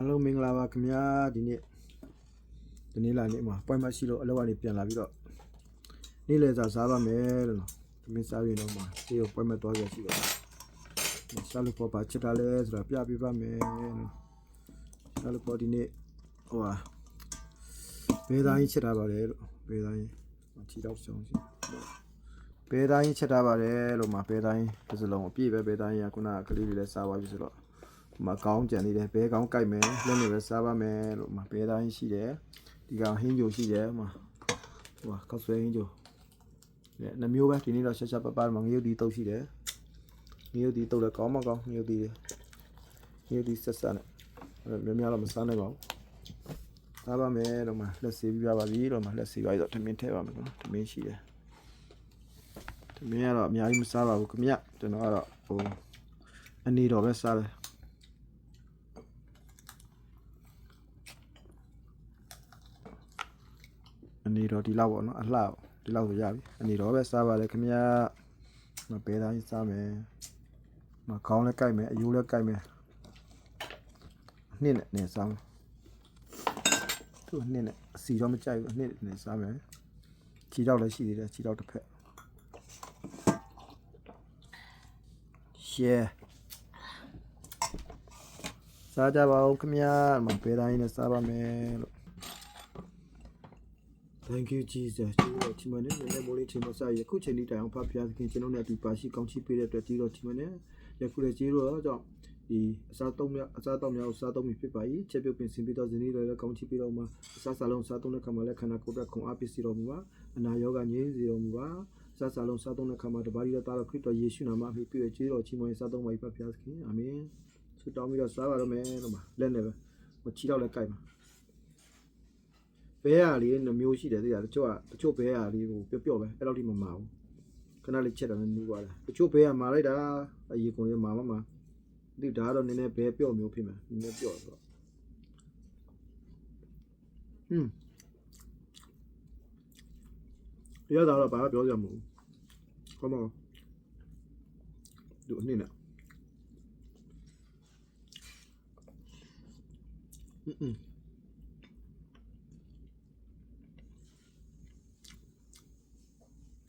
အားလုံးမင်္ဂလာပါခင်ဗျာဒီနေ့ဒီနေ့လာနေ့မှာပွဲမရှိလို့အလောက်ကနေပြန်လာပြီးတော့နေ့လည်စာစားပါမယ်လို့နော်ဒီမင်းစားရင်တော့မှာဒီကိုပွဲမသွားရရှိတော့ရှာလို့ပေါ်ပါချစ်တာလဲဆိုတော့ပြပြပါမယ်နော်ရှာလို့ပေါ်ဒီနေ့ဟိုဟာဘေးတိုင်းချစ်တာပါတယ်လို့ဘေးတိုင်းချီတော့ဆောင်စီဘေးတိုင်းချစ်တာပါတယ်လို့မှာဘေးတိုင်းတစ်စလုံးအပြည့်ပဲဘေးတိုင်းကခုနကကလေးတွေလည်းစားသွားပြီဆိုတော့ မကောင်းကြံနေတယ်ဘဲကောင်းကြိုက်မယ်လက်နေပဲစားပါမယ်လို့မဘဲတိုင်းရှိတယ်ဒီကောင်ဟင်းကြိုရှိတယ်မဟိုကောက်ဆွဲဟင်းကြိုเนี่ยနှမျိုးပဲဒီနေ့တော့ချက်ချက်ပပမငရုတ်ဒီတုတ်ရှိတယ်ငရုတ်ဒီတုတ်လည်းကောင်းမကောင်းငရုတ်ဒီငရုတ်ဒီဆက်ဆက်နဲ့အဲ့များများတော့မစားနိုင်ပါဘူးစားပါမယ်လို့မလက်စီပြပါပြီလို့မလက်စီပါတော့ထမင်းထည့်ပါမယ်နော်ထမင်းရှိတယ်ထမင်းကတော့အများကြီးမစားပါဘူးခမကျွန်တော်ကတော့ဟိုအနေတော်ပဲစားတယ် အနေတော့ဒီလောက်ပေါ့နော်အလှပေါ့ဒီလောက်ဆိုရပြီအနေတော့ပဲစားပါလေခင်ဗျာမပဲတိုင်းစားမယ်မကောင်းလဲကြိုက်မယ်အယိုးလဲကြိုက်မယ်နှစ်နဲ့နေစားမယ်သူ့နှစ်နဲ့အစီတော့မကြိုက်ဘူးနှစ်နဲ့စားမယ်ခြေတော့လည်းရှိသေးတယ်ခြေတော့တစ်ဖက်ရှယ်စားကြပါဦးခင်ဗျာမပဲတိုင်းနဲ့စားပါမယ်လို့ Thank you Jesus ကျွန်တော်ချီမနဲ့နည်းနည်းမိုးလေးချိန်မဆရခုချိန်ဒီတိုင်အောင်ဖဖျားသခင်ကျွန်တော်နဲ့အတူပါရှိကောင်းချီးပေးတဲ့အတွက်ကြီးတော့ချီမနဲ့ယခုလည်းကြီးတော့ကြောင့်ဒီအစားသုံးများအစားတောက်များကိုစားသုံးပြီးဖြစ်ပါ၏ချက်ပြုတ်ပင်စင်ပြီးတော့ဇနီးတွေလည်းကောင်းချီးပေးတော့မှာအစားစာလုံးစားသုံးတဲ့ခါမှာလည်းခန္ဓာကိုယ်အတွက်ခွန်အားပစ္စည်းတော်မူပါအနာရောဂါငြိမ်းစေတော်မူပါအစားစာလုံးစားသုံးတဲ့ခါမှာတပါးရီတော်သားတော်ခရစ်တော်ယေရှုနာမအမိပြည့်ကြီးတော်ချီမွေးစားသုံးပါ၏ဖဖျားသခင်အာမင်ဆုတောင်းပြီးတော့စားပါတော့မယ်လို့ပါလက်နဲ့ပဲမချီတော့လည်းကြိုက်ပါ ဘဲရလေးနှမျိုးရှိတယ်သိလားတချို့ကတချို့ဘဲရလေးကိုပျော့ပျော့ပဲအဲ့လောက်ထိမမာဘူးခဏလေးချက်တာနဲ့နူးသွားတယ်တချို့ဘဲရမာလိုက်တာအရေကုန်ရမာမမာဒီဒါကတော့နည်းနည်းဘဲပျော့မျိုးဖြစ်မယ်နည်းနည်းပျော့တော့ဟွန်းရတာတော့ဘာမှပြောကြမလို့ကောင်းပါဒီအနေနဲ့อืม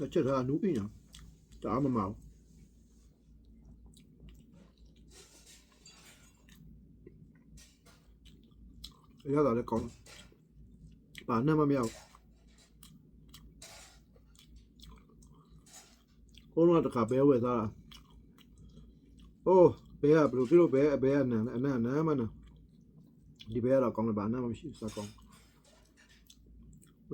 Nó chết ra nút đi nhở Chả mà màu Giá là con Bà nên mà mèo Cô nó là cả béo về ra là Ô bé à, bro tiro bé bé nè nè nè mà nè đi bé là con là bạn nè mà sao con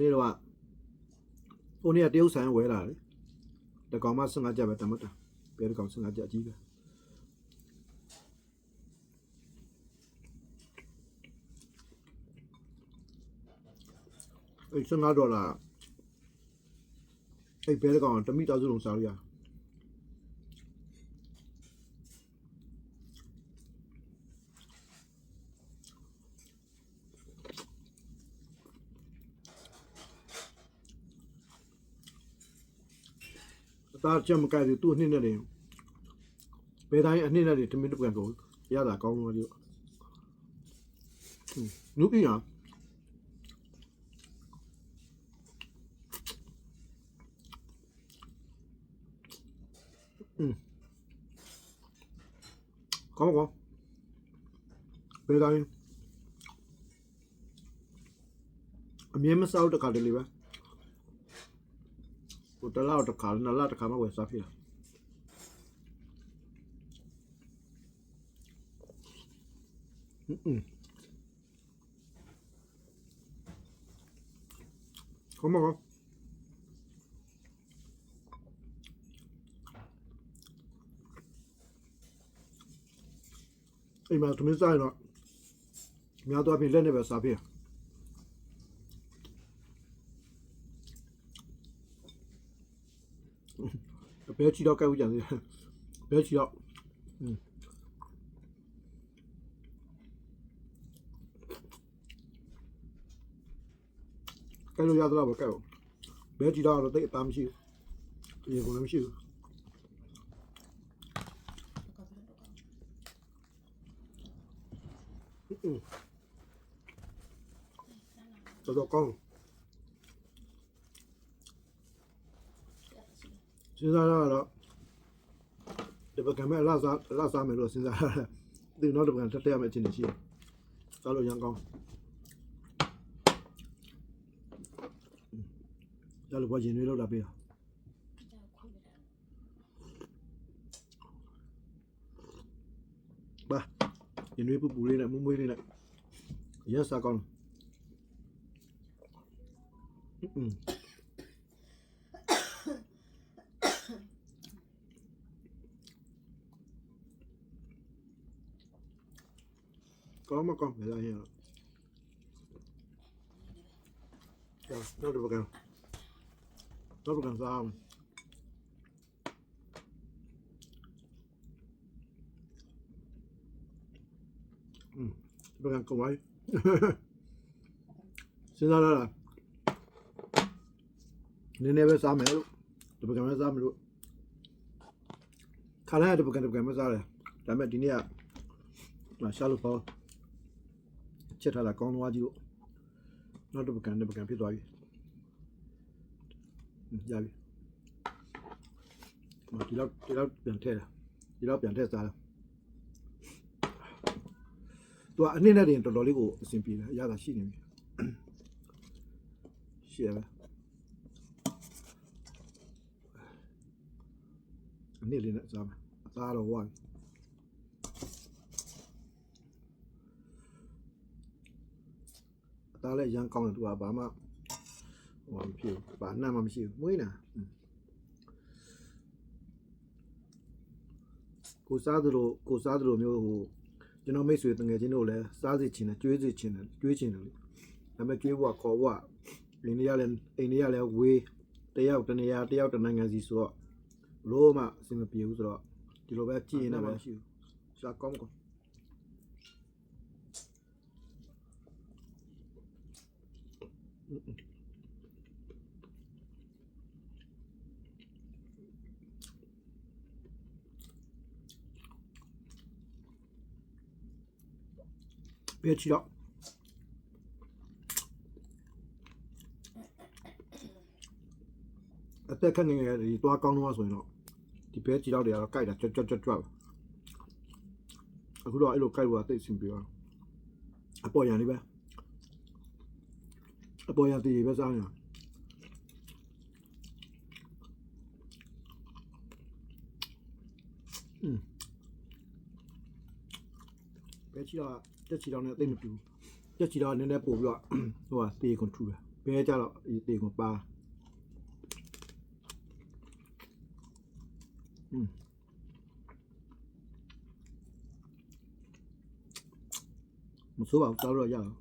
ဒီတော့ ဟိုနေ့ကတရုတ်ဆိုင်ဝဲလာတယ်တကောင်မှ15ကြက်ပဲတမတ်တာဘယ်တကောင်15ကြက်အကြီးပဲအဲ့15ဒေါ်လာအဲ့ဘယ်တကောင်တမိသားစုလုံးစားရရ သားချက်မကြိုက်ဘူးသူ့အနှစ်နဲ့နေဘယ်တိုင်းအနှစ်နဲ့နေတမင်တပွန်ကိုရတာကောင်းလို့လို့နုပြရอืมကောင်းကောင်းဘယ်တိုင်းအမြဲမစောက်တခါတလေပဲ ဟိုတစ်လောက်တစ်ခါနှစ်လောက်တစ်ခါမှဝယ်စားဖြစ်တာอืมကောင်းမကောအိမ်မှာသမင်းစားရတော့များတော့ပြင်လက်နဲ့ပဲစားဖြစ် ဘဲချီတော့ကြိုက်ဦးကြတယ်ဘဲချီတော့อืมကဲလို့ရတော့ပဲကဲလို့ဘဲချီတော့တော့တိတ်အသားမရှိဘူး စဉ်းစားရတော့ဒီပကံမဲ့အလားစားအလားစားမယ်လို့စဉ်းစားရတယ်ဒီနောက်တစ်ပကံတက်တက်ရမယ့်အချိန်ရှိတယ်စားလို့ရန်ကောင်းရလို့ဘာရင်တွေလောက်တာပေးတာပါရင်တွေပူပူလေးနဲ့မွမွေးလေးနဲ့ရစားကောင်းอืม ကောင်းမကောင်းပဲလားဟဲ့တော့နောက်တစ်ပကံနောက်တစ်ပကံစားအောင်อืมပကံကောင်းပါစဉ်းစားရတာနည်းနည်းပဲစားမယ်လို့ဒီပကံပဲစားမယ်လို့ခါလိုက်တဲ့ပကံတစ်ပကံပဲစားတယ်ဒါပေမဲ့ဒီနေ့ကရှာလို့ပေါ့ ချက်ထားတာကောင်းသွားကြီးလို့နောက်တစ်ပကံတစ်ပကံဖြစ်သွားပြီဟွန်းရပြီမဒီလောက်ဒီလောက်ပြန်ထည့်တာဒီလောက်ပြန်ထည့်စားတာသူကအနည်းနဲ့တင်တော်တော်လေးကိုအဆင်ပြေတယ်အရသာရှိနေပြီရှိရပါအနည်းလေးနဲ့စားမယ်အသားတော့ဝါပြီ သားလည်းရမ်းကောင်းတယ်သူကဘာမှဟိုမဖြစ်ဘူးဘာနှံ့မှမရှိဘူးမွေးနာอืมကိုစားသလိုကိုစားသလိုမျိုးဟိုကျွန်တော်မိတ်ဆွေတငယ်ချင်းတို့လည်းစားစီချင်တယ်ကျွေးစီချင်တယ်ကျွေးချင်တယ်လေဒါပေမဲ့ကျွေးဖို့ကခေါ်ဖို့ကအိန္ဒိယလည်းအိန္ဒိယလည်းဝေးတယောက်တစ်နေရာတယောက်တစ်နိုင်ငံစီဆိုတော့ဘလို့မှအဆင်မပြေဘူးဆိုတော့ဒီလိုပဲကြည့်ရင်လည်းမရှိဘူးစားကောင်းကော င်းဘယ်ချီတော့အသက်ခက်ငယ်ငယ်ဒီသွားကောင်းတော့ဆိုရင်တော့ဒီဘဲချီတော့တွေကတော့ကြိုက်တာကြွတ်ကြွတ်ကြွတ်ကြွတ်အခုတော့ အဲ့လိုကြိုက်ဖို့ကသိအဆင်ပြေတော့အပေါ်ရန်လေးပဲအပေါ်ရန်တည်ပဲစားနေတာอืมဘဲချီတော့တက်ချီတော့နဲ့သိမတူဘူးတက်ချီတော့နည်းနည်းပို့ပြီးတော့ ဟိုကတေကွန်ထူတယ်ဘဲကြတော့ဒီတေကွန်ပါอืมမဆိုးပါဘူးစားလို့ရအောင်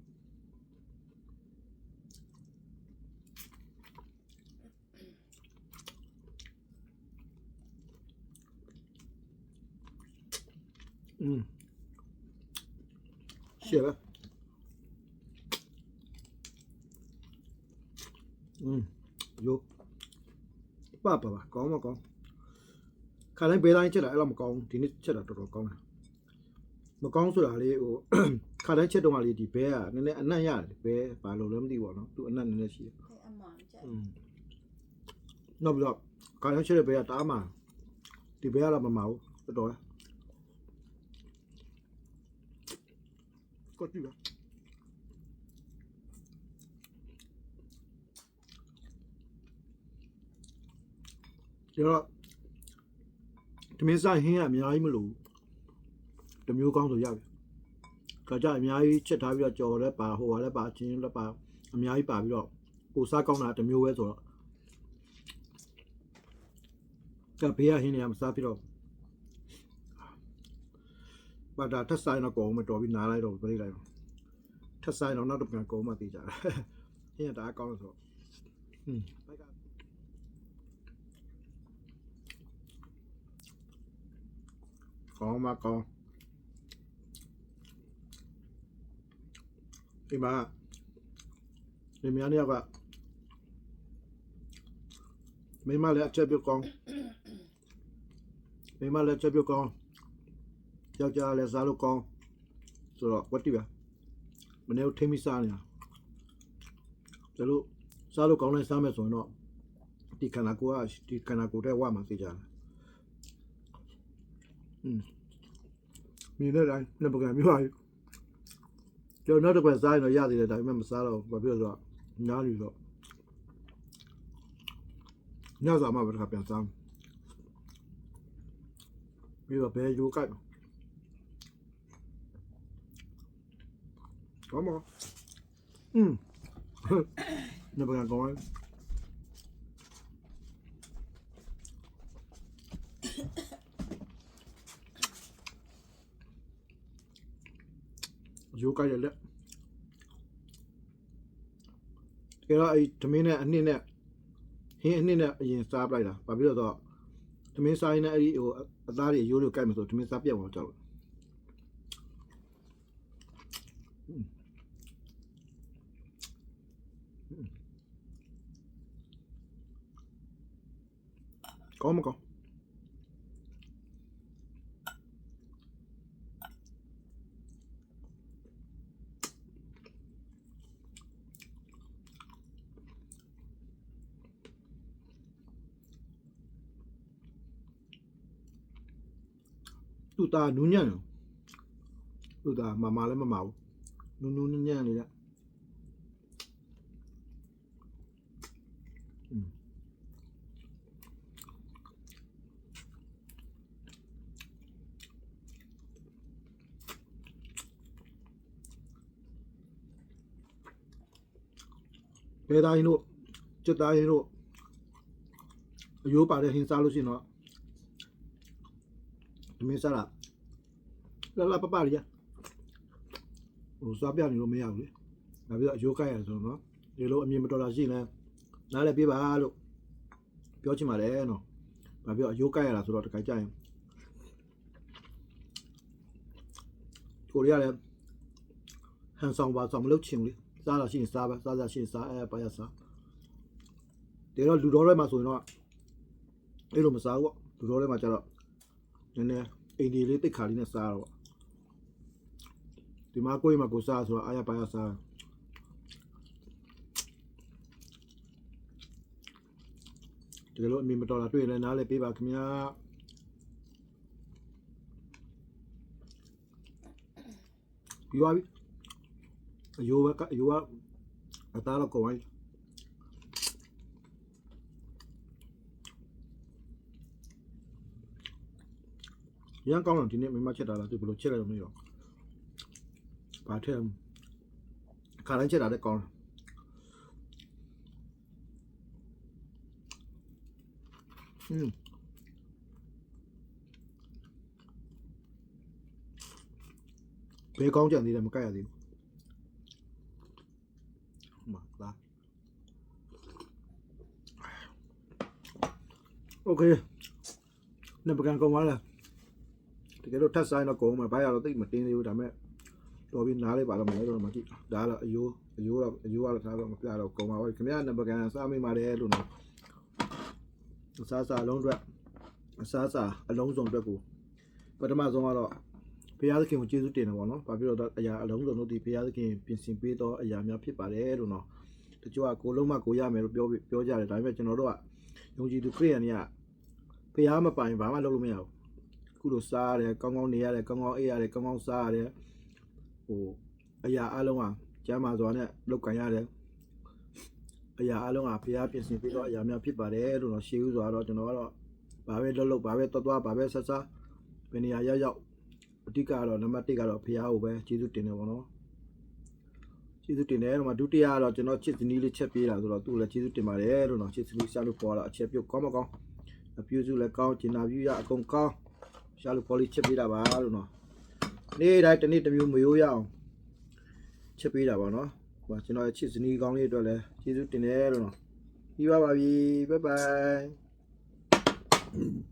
嗯，谢了。嗯，有。爸爸吧，ကောင်းမကောင်းခါတိုင်းဘေးတိုင်းချက်တာအဲ့လောက်မကောင်းဒီနေ့ချက်တာတော်တော်ကောင်းတယ်မကောင်းဆိုတာလေဟိုခါတိုင်းချက်တော့မှလေဒီဘဲကနည်းနည်းအနံ့ရတယ်ဘဲဘာလို့လဲမသိဘူးပေါ့နော်သူအနံ့နည်းနည်းရှိတယ်အမှန်ချက်နောက်ပြီးတော့ခါတိုင်းချက်တဲ့ဘဲကတားမှဒီဘဲကတော့မမအောင်တော်တော်လား ကတ်ကြည့်ပါကျတော့ဒီမင်းစားဟင်းကအများကြီးမလို့တစ်မျိုးကောင်းဆိုရပြီခါကြအများကြီးချက်ထားပြီးတော့ကြော်လည်းပါဟိုကလည်းပါချင်းလည်းပါအများကြီးပါပြီးတော့ကိုစားကောင်းတာတစ်မျိုးပဲဆိုတော့ကဘေးကဟင်းတွေကမစားဖြစ်တော့ဘာဒါထက်ဆိုင်တော့ကောင်းမတော်ပြီးနားလိုက်တော့ ပြိလိုက်တော့ထက်ဆိုင်တော့နောက်တစ်ပြန်ကောင်းမှသိကြတယ်ဟင်းကဒါကောင်းဆိုတော့ဟွန်းဘိုက်ကကောင်းမကောင်းဒီမှာဒီများနေကမိမလည်းအချ ယောက်ျားလည်းစားလို့ကောင်းဆိုတော့ဝတ်တိပါမနေ့ကထိမိစားနေတာကျလို့စားလို့ကောင်းတဲ့စားမယ်ဆိုရင်တော့ဒီခန္ဓာကိုယ်ကဒီခန္ဓာကိုယ်တဲ့ဝမှာသိကြတယ်อืมမြင်တဲ့တိုင်းနှစ်ပကံပြောပါပြီကျွန်တော်နောက်တစ်ခွက်စားရင်တော့ရသေးတယ်ဒါပေမဲ့မစားတော့ဘူးဘာဖြစ်လို့လဲဆိုတော့ညားနေတော့ညစာမှပဲတစ်ခါပြန်စားမယ်ပြီးတော့ဘယ်ယူကိုက် ကောင်းမလားอืมနှစ်ပကံကောင်းတယ်ရိုးကြိုက်ရလက်တကယ်တော့အဲ့သမင်းနဲ့အနှစ်နဲ့ဟင်းအနှစ်နဲ့အရင်စားပလိုက်တာဘာဖြစ်လို့တော့သမင်းစားရင်လည်းအဲ့ဒီဟိုအသားတွေရိုးလို့ကြိုက်မှာဆိုသမင်းစားပြတ်သွားကြောက်လို့ ကောင်းမကောင်းသူ့သားနူးညံ့တယ်သူ့သားမမလည်းမမ ဘူးနူးနူးညံ့ညံ့လေးတဲ့ဘယ်သားရင်တို့စက်သားရင်တို့အယိုးပါတဲ့ဟင်းစားလို့ရှိရင်တော့ဒီမင်းစားတာလာလာပပလေးဟိုစားပြနေလို့မရဘူးလေဒါပြီးတော့အယိုးကိုက်ရတယ်ဆိုတော့နော်ဒီလိုအမြင်မတော်တာရှိရင်လည်းနားလည်းပြေးပါလို့ပြောချင်ပါတယ်နော်ဘာပြောအယိုးကိုက်ရတာဆိုတော့တခါကြရင်ကိုရီးယားလည်းဟန်ဆောင်ပါဆောင်မလုပ်ချင်ဘူးလေ စားတော့ရှိရင်စားပဲစားစားရှိရင်စားအဲပါရစားဒီတော့လူတော်ထဲမှာဆိုရင်တော့အဲ့လိုမစားဘူးပေါ့လူတော်ထဲမှာကျတော့နည်းနည်းအိမ်ဒီလေးတိတ်ခါလေးနဲ့စားတော့ပေါ့ဒီမှာကိုယ်မှာကိုစားဆိုတော့အားရပါရစားဒီလိုအမြင်မတော်တာတွေ့ရင်လည်းနားလည်းပေးပါခင်ဗျာပြီးသွားပြီအယိုးပဲ ကအယိုးကအသားတော့ကောင်းပြီရန်ကောင်းတော့ဒီနေ့မမချက်တာလားသူဘယ်လိုချက်လိုက်တော့မသိတော့ဘာထက်ခါတိုင်းချက်တာ လည်းကောင်းတယ်อืมဘေးကောင်းကြံသေးတယ်မကြိုက်ရသေးဘူးမှာလာโอเคနှစ်ပကံကုန်သွားလားတကယ်လို့ထပ်ဆိုင်တော့ကုန်မှာဘာရတော့သိမတင်းသေးဘူးဒါပေမဲ့တော်ပြီးနားလေးပါတော့မလဲတော့မကြည့်ဒါကတော့အယိုးအယိုးတော့အယိုးကတော့ထားတော့မပြတော့ကုန်ပါဘူးခင်ဗျာနှစ်ပကံစားမိပါတယ်လို့နော်အစားစားအလုံးအတွက်အစားစားအလုံးစုံအတွက်ကိုပထမဆုံးကတော့ ဘုရားသခင်ကိုကျေးဇူးတင်တယ်ပေါ့နော်။ဘာဖြစ်လို့တော့အရာအလုံးစုံတို့ဒီဘုရားသခင်ပြင်ဆင်ပေးတော့အရာများဖြစ်ပါတယ်လို့နော်။တချို့ကကိုလုံးမကိုရမယ်လို့ပြောပြောကြတယ်ဒါပေမဲ့ကျွန်တော်တို့ကယုံကြည်သူခရိယန်တွေကဘုရားမပိုင်ဘာမှလုပ်လို့မရဘူး။ခုလိုစားရတယ်ကောင်းကောင်းနေရတယ်ကောင်းကောင်းအေးရတယ်ကောင်းကောင်းစားရတယ်ဟိုအရာအလုံးကကျမ်းမာစွာနဲ့လုပ်ကန်ရတယ်အရာအလုံးကဘုရားပြင်ဆင်ပေးတော့အရာများဖြစ်ပါတယ်လို့တော့ရှေးဥစွာတော့ကျွန်တော်ကတော့ဘာပဲလုပ်လုပ်ဘာပဲသွားသွားဘာပဲဆက်ဆက်ဘယ်နေရာရောက်ရောက် အဓိကတော့နံပါတ်1ကတော့ဖះကိုပဲကျေးဇူးတင်တယ်ပေါ့နော်ကျေးဇူးတင်တယ်တော့မှဒုတိယကတော့ကျွန်တော်ချစ်စနီးလေးချက်ပေးတာဆိုတော့သူ့လည်းကျေးဇူးတင်ပါတယ်လို့နော်ချစ်စနီးရှာလို့ပေါ်လာအချက်ပြုတ်ကောင်းမကောင်းအပြူစုလည်းကောင်းကျင်နာပြူရအကုန်ကောင်းရှာလို့ပေါ်လေးချက်ပေးတာပါလို့နော်နေ့တိုင်းတစ်နေ့တစ်မျိုးမရိုးရအောင်ချက်ပေးတာပါနော်ဟိုကျွန်တော်ချစ်စနီးကောင်းလေးအတွက်လည်းကျေးဇူးတင်တယ်လို့နော်ပြီးပါပါပြီဘိုင်ဘိုင်